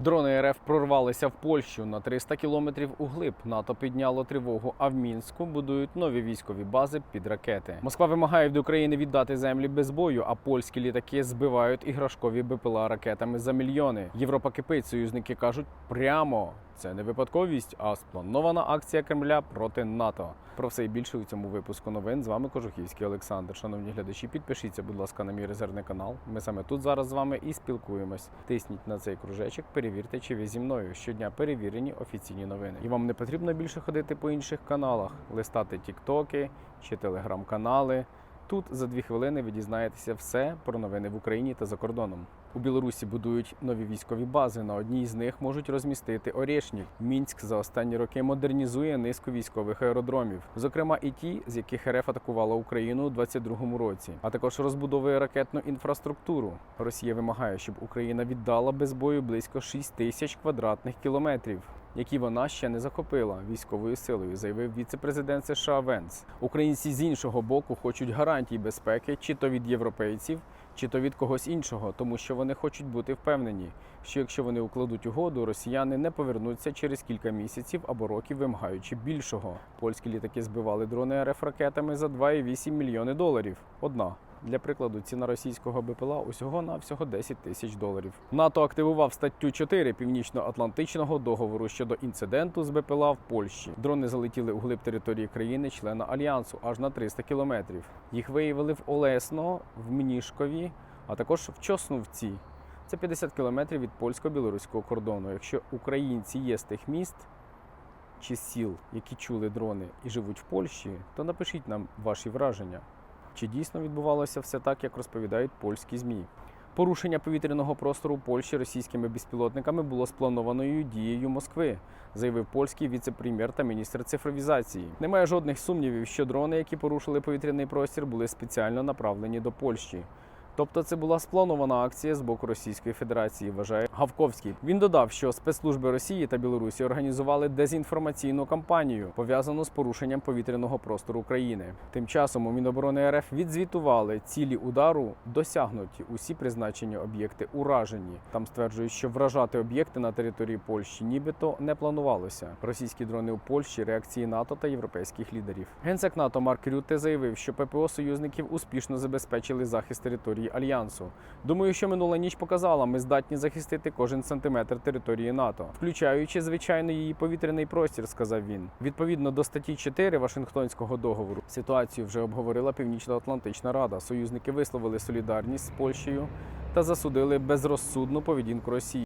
Дрони РФ прорвалися в Польщу на 300 кілометрів углиб. НАТО підняло тривогу, а в Мінську будують нові військові бази під ракети. Москва вимагає від України віддати землі без бою, а польські літаки збивають іграшкові БПЛА ракетами за мільйони. Європа кипить, союзники кажуть прямо. Це не випадковість, а спланована акція Кремля проти НАТО. Про все і більше у цьому випуску новин. З вами Кожухівський Олександр. Шановні глядачі, підпишіться, будь ласка, на мій резервний канал. Ми саме тут зараз з вами і спілкуємось. Тисніть на цей кружечок, перевірте, чи ви зі мною. Щодня перевірені офіційні новини. І вам не потрібно більше ходити по інших каналах, листати тіктоки чи телеграм-канали. Тут за дві хвилини ви дізнаєтеся все про новини в Україні та за кордоном. У Білорусі будують нові військові бази. На одній з них можуть розмістити Орєшнік. Мінськ за останні роки модернізує низку військових аеродромів, зокрема і ті, з яких РФ атакувала Україну у 2022 році, а також розбудовує ракетну інфраструктуру. Росія вимагає, щоб Україна віддала без бою близько 6 тисяч квадратних кілометрів. Які вона ще не захопила військовою силою, заявив віце-президент США Венс. Українці з іншого боку хочуть гарантій безпеки, чи то від європейців, чи то від когось іншого, тому що вони хочуть бути впевнені, що якщо вони укладуть угоду, росіяни не повернуться через кілька місяців або років, вимагаючи більшого. Польські літаки збивали дрони РФ ракетами за 2,8 мільйони доларів. Одна. Для прикладу, ціна російського БПЛА усього на всього 10 тисяч доларів. НАТО активував статтю 4 північно-атлантичного договору щодо інциденту з БПЛА в Польщі. Дрони залетіли у глиб території країни, члена альянсу, аж на 300 кілометрів. Їх виявили в Олесно, в Мнішкові, а також в Чоснувці. Це 50 кілометрів від польсько-білоруського кордону. Якщо українці є з тих міст чи сіл, які чули дрони і живуть в Польщі, то напишіть нам ваші враження. Чи дійсно відбувалося все так, як розповідають польські ЗМІ? Порушення повітряного простору Польщі російськими безпілотниками було спланованою дією Москви, заявив польський віце-прем'єр та міністр цифровізації. Немає жодних сумнівів, що дрони, які порушили повітряний простір, були спеціально направлені до Польщі. Тобто це була спланована акція з боку Російської Федерації, вважає Гавковський. Він додав, що спецслужби Росії та Білорусі організували дезінформаційну кампанію, пов'язану з порушенням повітряного простору України. Тим часом у Міноборони РФ відзвітували цілі удару досягнуті. Усі призначені об'єкти уражені. Там стверджують, що вражати об'єкти на території Польщі нібито не планувалося. Російські дрони у Польщі реакції НАТО та європейських лідерів. Генсек НАТО Марк Рютте заявив, що ППО союзників успішно забезпечили захист альянсу. Думаю, що минула ніч показала, ми здатні захистити кожен сантиметр території НАТО, включаючи звичайно її повітряний простір, сказав він. Відповідно до статті 4 Вашингтонського договору ситуацію вже обговорила Північно-Атлантична Рада. Союзники висловили солідарність з Польщею та засудили безрозсудну поведінку Росії.